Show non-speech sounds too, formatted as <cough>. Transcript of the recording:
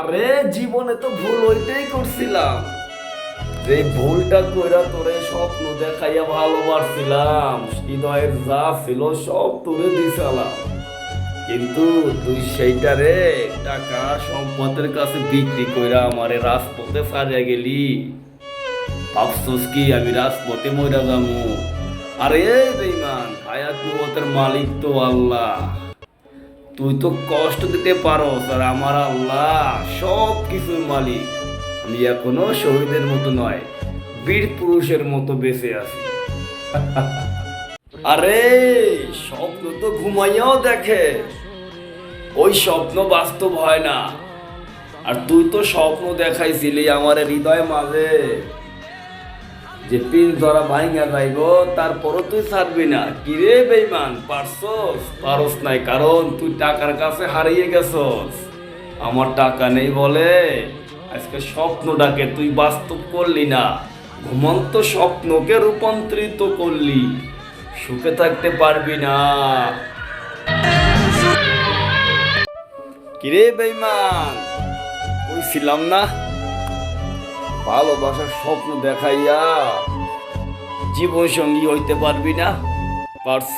আরে জীবনে তো ভুল ওইটাই করছিলাম। যে ভুলটা কইরা তোরে স্বপ্ন দেখাইয়া ভালোবাসছিলাম, হৃদয়ের যা ছিল সব তোরে দিছিলাম। কিন্তু তুই সেইটারে টাকা সম্পদের কাছে বিক্রি কইরা আমারে রাজপথে সারিয়া গেলি। ভাবছস কি, আমি রাজপথে মইরা যামু? আরে বেইমান হায়াত মতের মালিক তো আল্লাহ। তুই তো কষ্ট দিতে পারো আর আমার আল্লাহ, সব কিছুর মালিক। আমি এখনও শহীদের মতো নয়, বীর পুরুষের মতো বেঁচে আছি। <laughs> আরে, স্বপ্ন তো ঘুমাইয়াও দেখে। ওই স্বপ্ন বাস্তব হয় না। আর তুই তো স্বপ্ন দেখাইছিলি আমার হৃদয় মাঝে। যে পিন ধরা ভাইঙ্গা যাইব, তারপরও তুই ছাড়বি না। কিরে বেইমান পারছস? পারস নাই, কারণ তুই টাকার কাছে হারিয়ে গেছস। আমার টাকা নেই বলে আজকে স্বপ্নটাকে তুই বাস্তব করলি না। ঘুমন্ত স্বপ্নকে রূপান্তরিত করলি। সুখে থাকতে পারবি না। কিরে বেইমান কইছিলাম না? ভালোবাসার স্বপ্ন দেখাইয়া জীবন সঙ্গী হইতে পারবি না পারছ?